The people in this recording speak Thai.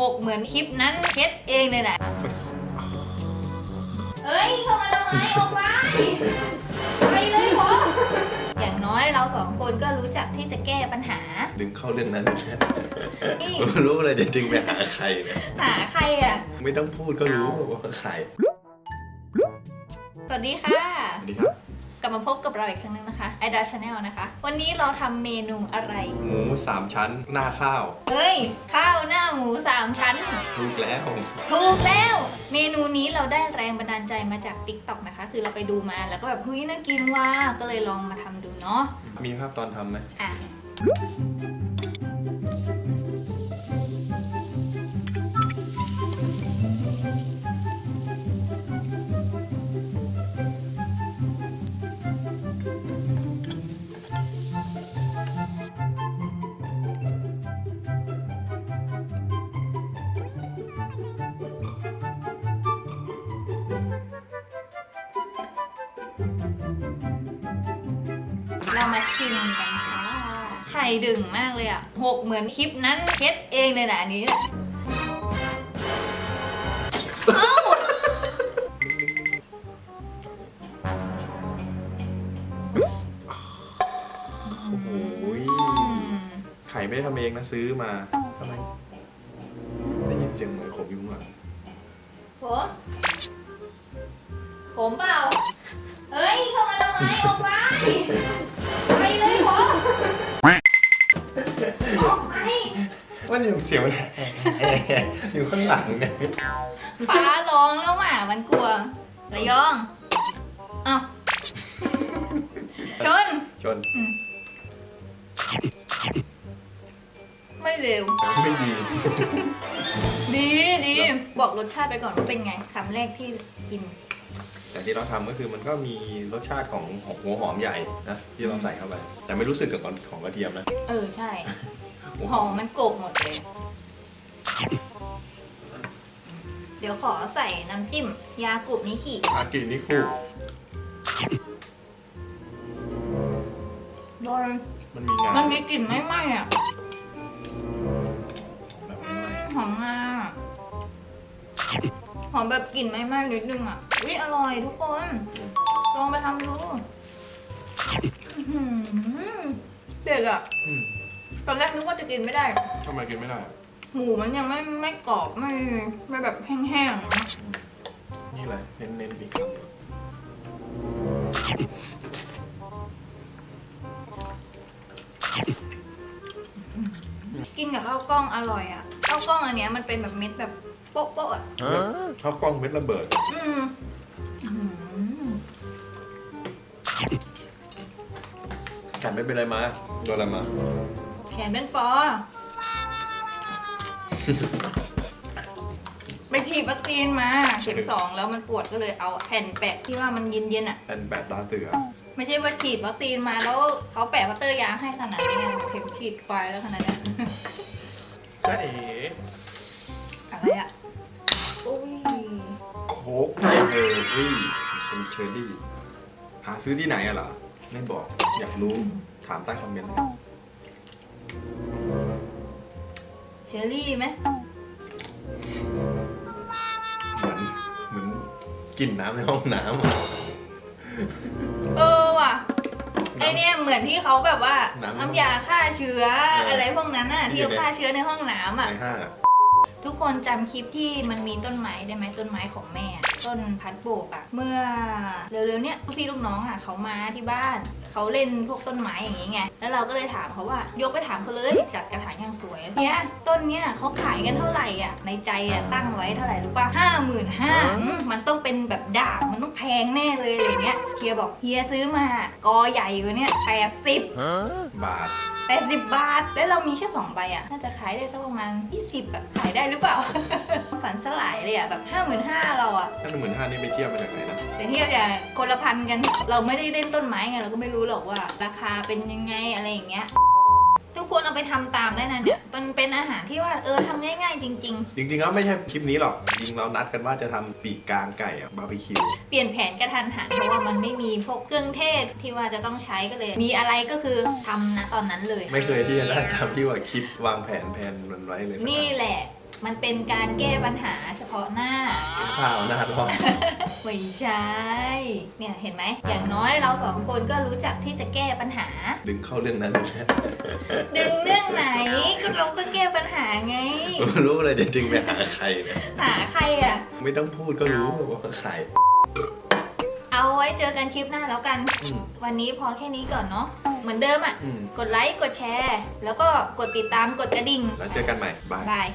หกเหมือนคลิปนั้นเช็ดเองเลยนะเอ้ยเข้ามาทำไมออกไป ไปเลยผมอย่างน้อยเราสองคนก็รู้จักที่จะแก้ปัญหา ดึงเข้าเรื่องนั้นนี่รู้เลยจะดึงไปหาใครเนี่ยหาใครอะ ไม่ต้องพูดก็รู้ว่าใคร สวัสดีค่ะ สวัสดีครับ กลับมาพบกับเราอีกครั้งหนึงนะคะไอดาชาแนลนะคะ วันนี้เราทำเมนูอะไร หมูสามชั้นหน้าข้าวเฮ้ย ข้าวหน้าหมูสามชั้น ถูกแล้ว ถูกแล้ว เมนูนี้เราได้แรงบันดาลใจมาจาก t ิ k t o k นะคะ คือเราไปดูมาแล้วก็แบบเฮ้ยน่ากินว่ะก็เลยลองมาทำดูเนาะมีภาพตอนทำไหมอะ เรามาชิมกันค่ะไข่ดึงมากเลยอะหกเหมือนคลิปนั้นเช็ดเองเลยนะอันนี้เนี่ยโอ้โหยอืมไข่ไม่ได้ทำเองนะซื้อมาทำไมได้ยินเสียงเหมือนขมอยู่ข้างหลังผมผมเปล่า เฮ้ย เข้ามาทำไมออกไปไป ว่าเสียงเสียงมันแหบอยู่ข้างหลังเนี่ยฟ้าร้องแล้วหมามันกลัวระยองเอ้าชน ชน ไม่เร็ว ไม่ดี ดีดีบอกรสชาติไปก่อนว่าเป็นไงคำแรกที่กิน แต่ที่เราทำก็คือมันก็มีรสชาติของหัวหอมใหญ่นะที่เราใส่เข้าไป แต่ไม่รู้สึกกับของกระเทียมนะ เออใช่ หัวหอมมันโกบหมดเลย เดี๋ยวขอใส่น้ำจิ้ม ยากุบนิขิอากินิคู่โดนมันมีงามันมีกลิ่นไม่ไหม้อะแบบอืไม่ไหม้มหอมงาหอมแบบกลิ่นไม่ไหม้นิดนึงอะวิอร่อยทุกคน ลองไปทำดูอื้อหือเด็ดอะ อืม ตอนแรกนึกว่าจะกินไม่ได้ ทำไมกินไม่ได้อะหมูมันยังไม่ไม่กรอบไม่ไม่แบบแห้งๆนะนี่แหละเน้นเน้นๆอีกคำกินกับข้าวกล้องอร่อยอะข้าวกล้องอันเนี้ยมันเป็นแบบเม็ดแบบโป๊ะๆอะชอบกล้องเม็ดระเบิด อืมอื้อหือกัดไม่เป็นไรมา โดนอะไรมาแข นเป็นฟอ ไปฉีดวัคซีนมาเข็มสองแล้วมันปวดก็เลยเอาแผ่นแปะที่ว่ามันเย็นๆอะแอนแปดตาเสือไม่ใช่ว่าฉีดวัคซีนมาแล้วเขาแปะพัตเตอร์ยางให้ขนาดนี้ไงเข็มฉีดควายแล้วขนาดนี้จ้าเอ๋อะไรอะอุ้ยโค้กเชอรี่เป็นเชอร์รี่ หาซื้อที่ไหนอะเหรอไม่บอกอยากรู้ถามใต้คอมเมนต์เลย เชอรี่ไหมเหมือนเหมือนกลิ่นน้ำในห้องน้ำอะเออว่ะไอเนี่ยเหมือนที่เขาแบบว่าน้ำน้ำยาฆ่าเชื้อเออออะไรพวกนั้นน่ะที่ที่อยู่เขาใน ฆ่าเชื้อในห้องน้ำอะในห้างอะ ทุกคนจำคลิปที่มันมีต้นไม้ได้ไหมต้นไม้ของแม่อะต้นพัดโบกอะเมื่อเร็วๆเนี้ยลูกพี่ลูกน้องอะเขามาที่บ้านเขาเล่นพวกต้นไม้อย่างงี้ไงแล้วเราก็เลยถามเขาว่ายกไปถามเขาเลยจัดกระถางอย่างสวยเนี่ยต้นเนี้ยเขาขายกันเท่าไหร่อะในใจอะตั้งไว้เท่าไหร่รู้ป่ะห้าหมื่นห้ามันต้องเป็นแบบดาบมันต้องแพงแน่เลยอะไรเงี้ยเฮียบอกเฮียซื้อมากอใหญ่กว่าเนี้ยแปดสิบ บาท 80 บาท แล้วเรามีแค่2ใบอะ น่าจะขายได้สักประมาณ 20อะขายได้หรือเปล่า ฝันสลายเลยอะ แบบ 55,000เราอะ ถ้าหนึ่งหมื่นห้านี่ไปเที่ยวมาจากไหนนะ แต่ที่เราจะคนละพันกัน เราไม่ได้เล่นต้นไม้ไง เราก็ไม่รู้หรอกว่า ราคาเป็นยังไงอะไรอย่างเงี้ย ทุกคนเอาไปทำตามได้นะเนี่ย มันเป็นอาหารที่ว่าเออทำง่ายๆ จริง จริงๆแล้วไม่ใช่คลิปนี้หรอก จริงๆเรานัดกันว่าจะทำปีกกลางไก่อะบาร์บีคิว ๆ เปลี่ยนแผนกระทันหันเพราะว่ามันไม่มีพวกเครื่องเทศที่ว่าจะต้องใช้ก็เลย มีอะไรก็คือทำนะตอนนั้นเลย ไม่เคยที่จะได้ตามที่ว่าคิดวางแผนแผนมันไว้เลยสักครั้งนี่แหละ มันเป็นการแก้ปัญหาเฉพาะหน้า ข้าวหน้าร้อน ไม่ใช่ เนี่ยเห็นไหม อย่างน้อยเราสองคนก็รู้จักที่จะแก้ปัญหา ดึงเข้าเรื่องนั้นเลยดึงเรื่องไหนก็เราก็แก้ปัญหาไง รู้เลยจะดึงไปหาใครเนี่ยหาใครอะ ไม่ต้องพูดก็รู้ว่าใคร เอาไว้เจอกันคลิปหน้าแล้วกัน อืม วันนี้พอแค่นี้ก่อนเนาะ เหมือนเดิมอะ อืมกดไลค์ กดแชร์ แล้วก็กดติดตาม กดกระดิ่ง แล้วเจอกันใหม่บาย บาย